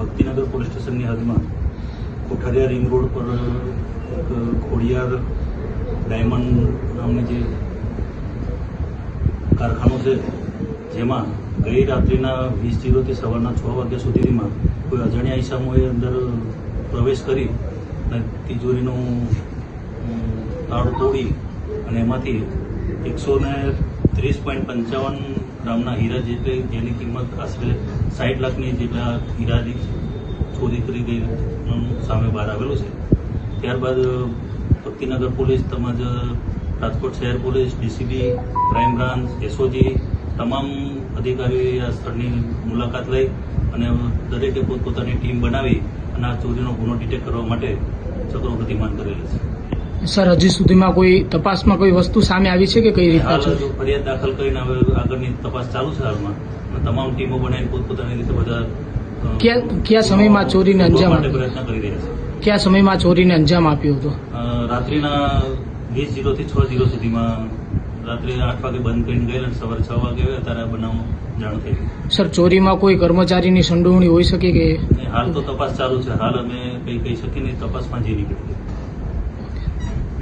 Bhaktinagar police સ્ટેશનની હદમાં કોઠારિયા ring road પર એક ખોડિયાર ડાયમંડ નામની જે કારખાનું છે, જેમાં ગઈ રાત્રિના વીસ જીરોથી સવારના છ વાગ્યા સુધીમાં કોઈ અજાણ્યા ઈસામોએ અંદર પ્રવેશ કરી અને તિજોરીનું તાળું તોડી અને એમાંથી એકસો ને ત્રીસ પોઈન્ટ પંચાવન ગ્રામના હીરા જેટલી જેની કિંમત આશરે સાઠ લાખની જેટલા હીરાની ચોરી કરી ગઈ સામે બહાર આવેલું છે. ત્યારબાદ ભક્તિનગર પોલીસ તેમજ રાજકોટ શહેર police, DCB crime branch, SOG તમામ અધિકારીઓએ આ સ્થળની મુલાકાત લઈ અને દરેકે પોતપોતાની ટીમ બનાવી અને આ ચોરીનો ગુનો ડિટેક્ટ કરવા માટે ચક્રો ગતિમાન કરેલી છે. સર હજી સુધીમાં કોઈ તપાસમાં કોઈ વસ્તુ સામે આવી છે કે કઈ રીતના હાલ છે? ફરિયાદ દાખલ કરીને હવે આગળની તપાસ ચાલુ છે હાલમાં. તમામ ટીમો બનાવીને પોતપોતાની રીતે બધા કયા ક્યાં સમયમાં ચોરીને અંજામ આપ્યો? પ્રયત્ન કરી રહ્યા છે. કયા સમયમાં ચોરીને અંજામ આપ્યો હતો? રાત્રિના વીસ જીરોથી છ જીરો સુધીમાં રાત્રે આઠ વાગે બંધ કરીને ગયેલા અને સવારે છ વાગે આવ્યા ત્યારે બનાવ જાણ થઈ સર ચોરીમાં કોઈ કર્મચારીની સંડોવણી હોઈ શકે કે હાલ તો તપાસ ચાલુ છે. હાલ અમે કંઈ કહી શકીએ નહીં. તપાસમાં જે નીકળી